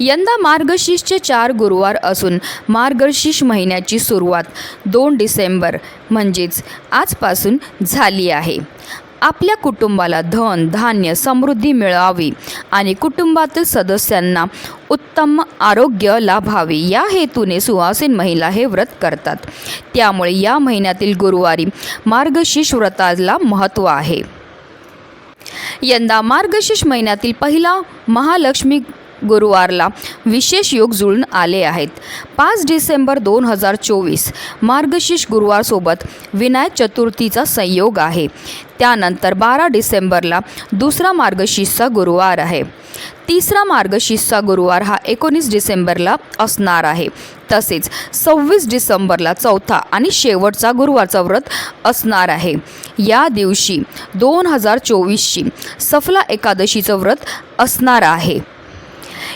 यंदा मार्गशीर्षचे चार गुरुवार असून मार्गशीर्ष महिन्याची सुरुवात दोन डिसेंबर म्हणजेच आजपासून झाली आहे. आपल्या कुटुंबाला धन धान्य समृद्धी मिळावी आणि कुटुंबातील सदस्यांना उत्तम आरोग्य लाभावे या हेतूने सुहासीन महिला हे व्रत करतात. त्यामुळे या महिन्यातील गुरुवारी मार्गशीर्ष व्रताला महत्त्व आहे. यंदा मार्गशीर्ष महिन्यातील पहिला महालक्ष्मी गुरुवारला विशेष योग जुळून आले आहेत. पाच डिसेंबर दोन हजार चोवीस मार्गशीर्ष गुरुवारसोबत विनायक चतुर्थीचा संयोग आहे. त्यानंतर बारा डिसेंबरला दुसरा मार्गशीर्षचा गुरुवार आहे. तिसरा मार्गशीर्षचा गुरुवार हा एकोणीस डिसेंबरला असणार आहे. तसेच सव्वीस डिसेंबरला चौथा आणि शेवटचा गुरुवारचा व्रत असणार आहे. या दिवशी दोन हजार चोवीसची सफला एकादशीचं व्रत असणार आहे.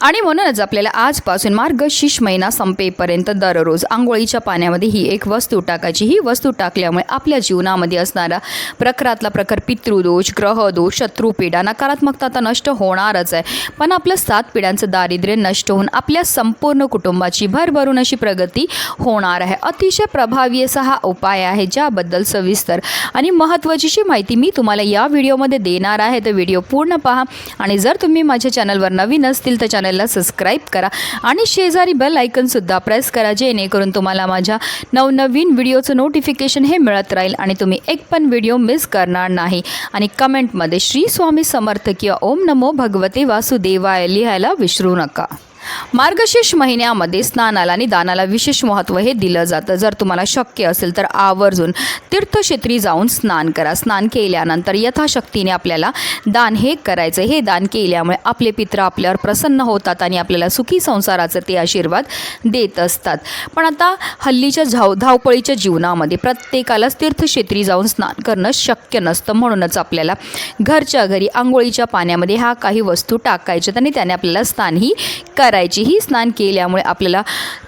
आणि म्हणूनच आपल्याला आजपासून मार्गशीर्ष महिना संपेपर्यंत दररोज आंघोळीच्या पाण्यामध्ये ही एक वस्तू टाकायची. ही वस्तू टाकल्यामुळे आपल्या जीवनामध्ये असणारा प्रखरातला प्रखर पितृदोष ग्रहदोष शत्रुपीडा नकारात्मकता तर नष्ट होणारच आहे. पण आपलं सात पिढ्यांचं दारिद्र्य नष्ट होऊन आपल्या संपूर्ण कुटुंबाची भरभरून अशी प्रगती होणार आहे. अतिशय प्रभावी असा हा उपाय आहे ज्याबद्दल सविस्तर आणि महत्त्वाची माहिती मी तुम्हाला या व्हिडिओमध्ये देणार आहे. तर व्हिडिओ पूर्ण पहा आणि जर तुम्ही माझ्या चॅनलवर नवीन असतील तर चॅनलला सबस्क्राईब करा. आणि शेजारी बेल आयकनसुद्धा प्रेस करा जेणेकरून तुम्हाला माझ्या नवनवीन व्हिडिओचं नोटिफिकेशन हे मिळत राहील आणि तुम्ही एक पण व्हिडिओ मिस करणार नाही. आणि कमेंटमध्ये श्री स्वामी समर्थ किंवा ओम नमो भगवते वासुदेवाय लिहायला विसरू नका. मार्गशीर्ष महिन्यामध्ये स्नानाला आणि दानाला विशेष महत्त्व हे दिलं जातं. जर तुम्हाला शक्य असेल तर आवर्जून तीर्थक्षेत्री जाऊन स्नान करा. स्नान केल्यानंतर यथाशक्तीने आपल्याला दान हे करायचं. हे दान केल्यामुळे आपले पित्र आपल्यावर प्रसन्न होतात आणि आपल्याला सुखी संसाराचं ते आशीर्वाद देत असतात. पण आता हल्लीच्या धाव धावपळीच्या जीवनामध्ये प्रत्येकालाच तीर्थक्षेत्री जाऊन स्नान करणं शक्य नसतं. म्हणूनच आपल्याला घरच्या घरी आंघोळीच्या पाण्यामध्ये हा काही वस्तू टाकायच्यात आणि त्याने आपल्याला स्नानही करायचं. ही स्नान केल्यामुळे आपल्याला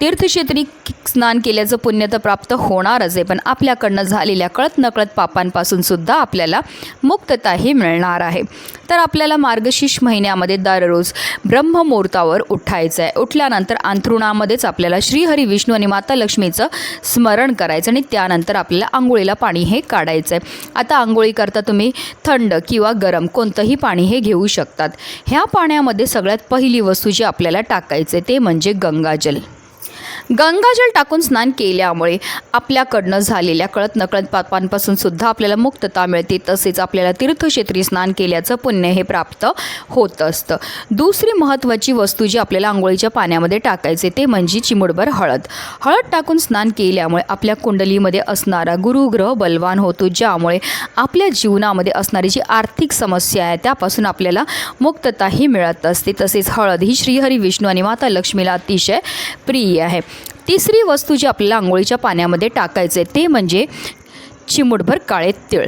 तीर्थक्षेत्री स्नान केल्याचं पुण्य तर प्राप्त होणारच आहे. पण आपल्याकडनं झालेल्या कळत नकळत पापांपासून सुद्धा आपल्याला मुक्तताही मिळणार आहे. तर आपल्याला मार्गशीर्ष महिन्यामध्ये दररोज ब्रह्ममुहूर्तावर उठायचं आहे उठल्यानंतर अंथरुणामध्येच आपल्याला श्रीहरी विष्णू आणि माता लक्ष्मीचं स्मरण करायचं आणि त्यानंतर आपल्याला आंघोळीला पाणी हे काढायचं आहे आता आंघोळी करता तुम्ही थंड किंवा गरम कोणतंही पाणी हे घेऊ शकतात. ह्या पाण्यामध्ये सगळ्यात पहिली वस्तू जी आपल्याला टाकायचं आहे ते म्हणजे गंगाजल. गंगाजल टाकून स्नान केल्यामुळे आपल्याकडनं झालेल्या कळत नकळत पापांपासून सुद्धा आपल्याला मुक्तता मिळते. तसेच आपल्याला तीर्थक्षेत्री स्नान केल्याचं पुण्य हे प्राप्त होत असतं. दुसरी महत्त्वाची वस्तू जी आपल्याला आंघोळीच्या पाण्यामध्ये टाकायचे ते म्हणजे चिमुडभर हळद. हळद टाकून स्नान केल्यामुळे आपल्या कुंडलीमध्ये असणारा गुरुग्रह बलवान होतो ज्यामुळे आपल्या जीवनामध्ये असणारी जी आर्थिक समस्या आहे त्यापासून आपल्याला मुक्तताही मिळत असते. तसेच हळद ही श्रीहरी विष्णू आणि माता लक्ष्मीला अतिशय प्रिय आहे. तिसरी वस्तू जी आपल्याला आंघोळीच्या पाण्यामध्ये टाकायचं आहे ते म्हणजे चिमुटभर काळे तिळ.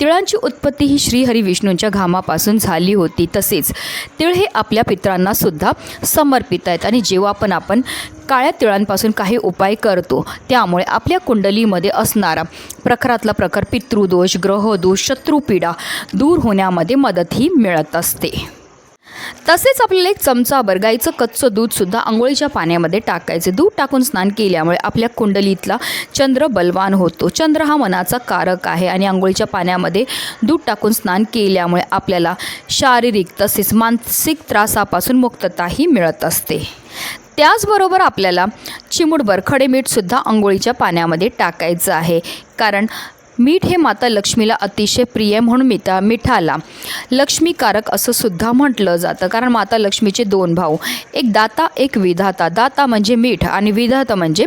तिळांची उत्पत्ती ही श्रीहरी विष्णूंच्या घामापासून झाली होती तसेच तिळ हे आपल्या पित्रांना सुद्धा समर्पित आहेत. आणि जेव्हा पण आपण काळ्या तिळांपासून काही उपाय करतो त्यामुळे आपल्या कुंडलीमध्ये असणारा प्रखरातला प्रखर पितृदोष ग्रहदोष शत्रुपीडा दूर होण्यामध्ये मदतही मिळत असते. तसेच आपल्याला एक चमचाभर गाईचं कच्चं दूधसुद्धा आंघोळीच्या पाण्यामध्ये टाकायचे. दूध टाकून स्नान केल्यामुळे आपल्या कुंडलीतला चंद्र बलवान होतो. चंद्र हा मनाचा कारक आहे आणि आंघोळीच्या पाण्यामध्ये दूध टाकून स्नान केल्यामुळे आपल्याला शारीरिक तसेच मानसिक त्रासापासून मुक्तताही मिळत असते. त्याचबरोबर आपल्याला चिमुडभर खडे मीठसुद्धा आंघोळीच्या पाण्यामध्ये टाकायचं आहे. कारण मीठ हे माता लक्ष्मीला अतिशय प्रिय म्हणून मिता मिठाला. लक्ष्मीकारक असं सुद्धा म्हटलं जातं. कारण माता लक्ष्मीचे दोन भाऊ एक दाता एक विधाता. दाता म्हणजे मीठ आणि विधाता म्हणजे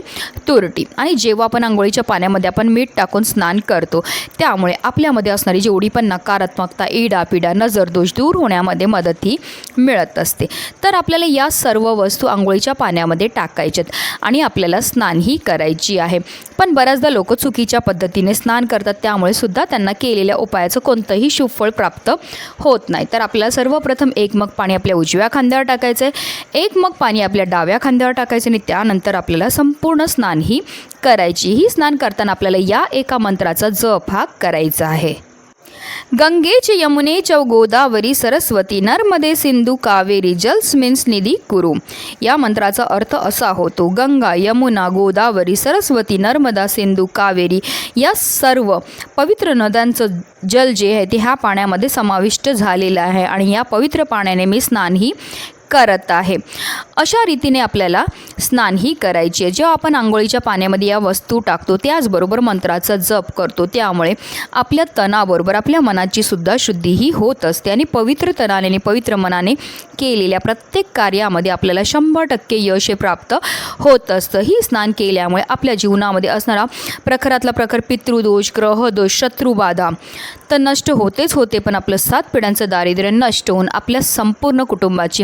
तुरटी. आणि जेव्हा आपण आंघोळीच्या पाण्यामध्ये आपण मीठ टाकून स्नान करतो त्यामुळे आपल्यामध्ये असणारी जेवढी पण नकारात्मकता इडापिडा पिडा नजर दोष दूर होण्यामध्ये मदतही मिळत असते. तर आपल्याला या सर्व वस्तू आंघोळीच्या पाण्यामध्ये टाकायच्यात आणि आपल्याला स्नानही करायची आहे. पण बऱ्याचदा लोक चुकीच्या पद्धतीने स्नान करतात त्यामुळे सुद्धा त्यांना केलेल्या उपायाचं कोणतंही शुभफळ प्राप्त होत नाही. तर आपल्याला सर्वप्रथम एक मग पाणी आपल्या उजव्या खांद्यावर टाकायचं आहे एक मग पाणी आपल्या डाव्या खांद्यावर टाकायचं आणि त्यानंतर आपल्याला संपूर्ण स्नानही करायची. ही स्नान करताना आपल्याला या एका मंत्राचा जप हा करायचा आहे. गंगेचे यमुने च गोदावरी सरस्वती नर्मदे सिंधू कावेरी जलस्मिन्स निधी कुरु. या मंत्राचा अर्थ असा होतो गंगा यमुना गोदावरी सरस्वती नर्मदा सिंधू कावेरी या सर्व पवित्र नद्यांचं जल जे आहे ते ह्या पाण्यामध्ये समाविष्ट झालेलं आहे. आणि या पवित्र पाण्याने मी स्नानही करत आहे. अशा रीतीने आपल्याला स्नानही करायची आहे. जेव्हा आपण आंघोळीच्या पाण्यामध्ये या वस्तू टाकतो त्याचबरोबर मंत्राचा जप करतो त्यामुळे आपल्या तणाबरोबर आपल्या मनाची सुद्धा शुद्धीही होत असते आणि पवित्र तणाने आणि पवित्र मनाने केलेल्या प्रत्येक कार्यामध्ये आपल्याला शंभर टक्के यश हे प्राप्त होत असतं. ही स्नान केल्यामुळे आपल्या जीवनामध्ये असणारा प्रखरातला प्रखर पितृदोष ग्रहदोष शत्रुबाधा तर नष्ट होतेच होते पण आपलं सात पिढ्यांचं दारिद्र्य नष्ट होऊन आपल्या संपूर्ण कुटुंबाची